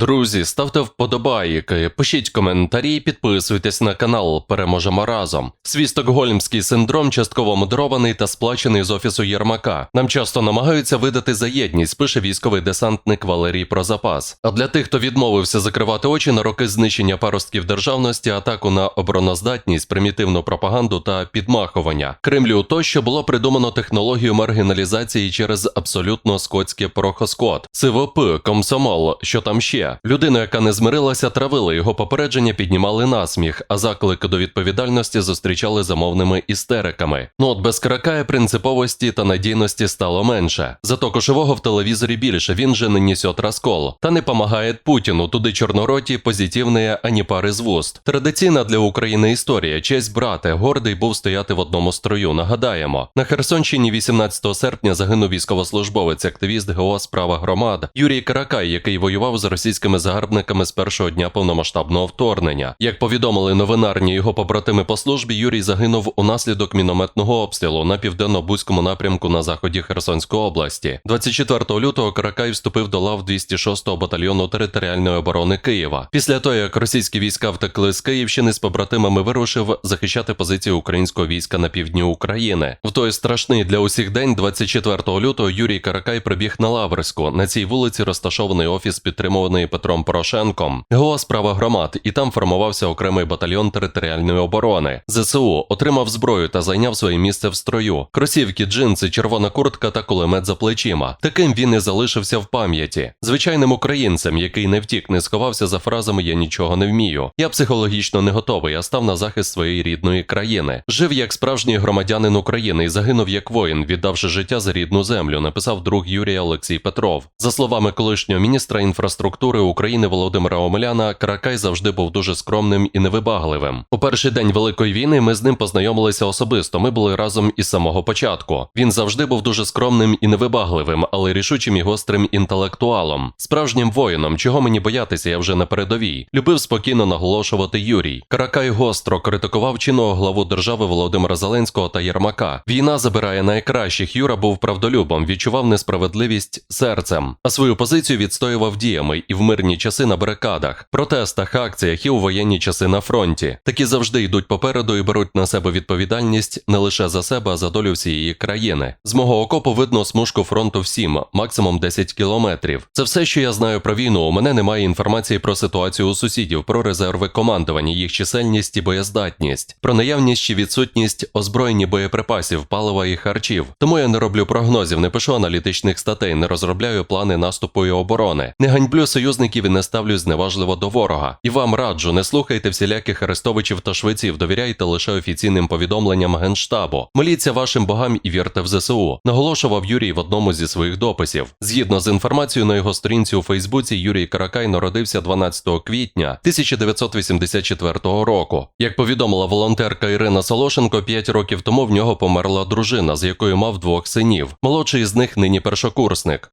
Друзі, ставте вподобайки, пишіть коментарі, підписуйтесь на канал. Переможемо разом. Свій стокгольмський синдром частково модерований та сплачений з офісу Єрмака. Нам часто намагаються видати за єдність, пише військовий десантник Валерій Прозапас. А для тих, хто відмовився закривати очі на роки знищення паростків державності, атаку на обороноздатність, примітивну пропаганду та підмахування, Кремлю тощо було придумано технологію маргіналізації через абсолютно скотське порохоскот, СВП, комсомол, що там ще. Людину, яка не змирилася, травили його попередження, піднімали насміх, а заклики до відповідальності зустрічали замовними істериками. Ну от без каракая принциповості та надійності стало менше. Зато кошового в телевізорі більше, він же не несет розкол. Та не помагає Путіну, туди чорнороті, позитивне, ані пари з вуст. Традиційна для України історія. Честь брате, гордий був стояти в одному строю. Нагадаємо, на Херсонщині 18 серпня загинув військовослужбовець, активіст ГО справа громад Юрій Каракай, який воював з російськими загарбниками з першого дня повномасштабного вторгнення. Як повідомили новинарні його побратими по службі, Юрій загинув унаслідок мінометного обстрілу на південно-бузькому напрямку на заході Херсонської області. 24 лютого Каракай вступив до лав 206-го батальйону територіальної оборони Києва. Після того, як російські війська втекли з Київщини з побратимами, вирушив захищати позиції українського війська на півдні України. В той страшний для усіх день, 24 лютого, Юрій Каракай прибіг на Лаврську. На цій вулиці розташований офіс підтримуваний Петром Порошенком. ГО справа громад, і там формувався окремий батальйон територіальної оборони. ЗСУ отримав зброю та зайняв своє місце в строю. Кросівки, джинси, червона куртка та кулемет за плечима. Таким він і залишився в пам'яті. Звичайним українцем, який не втік, не сховався за фразами Я нічого не вмію. Я психологічно не готовий, а став на захист своєї рідної країни. Жив як справжній громадянин України і загинув як воїн, віддавши життя за рідну землю, написав друг Юрія Олексій Петров. За словами колишнього міністра інфраструктури України Володимира Омеляна, Каракай завжди був дуже скромним і невибагливим. У перший день великої війни ми з ним познайомилися особисто. Ми були разом із самого початку. Він завжди був дуже скромним і невибагливим, але рішучим і гострим інтелектуалом, справжнім воїном, чого мені боятися, я вже на передовій. Любив спокійно наголошувати Юрій. Каракай гостро критикував чинного главу держави Володимира Зеленського та Єрмака. Війна забирає найкращих. Юра був правдолюбом, відчував несправедливість серцем, а свою позицію відстоював діями і в мирні часи на барикадах, протестах, акціях і у воєнні часи на фронті. Такі завжди йдуть попереду і беруть на себе відповідальність не лише за себе, а за долю всієї країни. З мого окопу видно смужку фронту всім, максимум 10 кілометрів. Це все, що я знаю про війну. У мене немає інформації про ситуацію у сусідів, про резерви командування, їх чисельність і боєздатність, про наявність чи відсутність озброєння боєприпасів, палива і харчів. Тому я не роблю прогнозів, не пишу аналітичних статей, не розробляю плани наступу і оборони, не ганьблю союзників і не ставлюсь зневажливо до ворога. І вам раджу, не слухайте всіляких арестовичів та швеців, довіряйте лише офіційним повідомленням генштабу. Моліться вашим богам і вірте в ЗСУ. Наголошував Юрій в одному зі своїх дописів. Згідно з інформацією на його сторінці у Фейсбуці, Юрій Каракай народився 12 квітня 1984 року. Як повідомила волонтерка Ірина Солошенко, 5 років тому в нього померла дружина, з якою мав двох синів. Молодший з них нині першокурсник.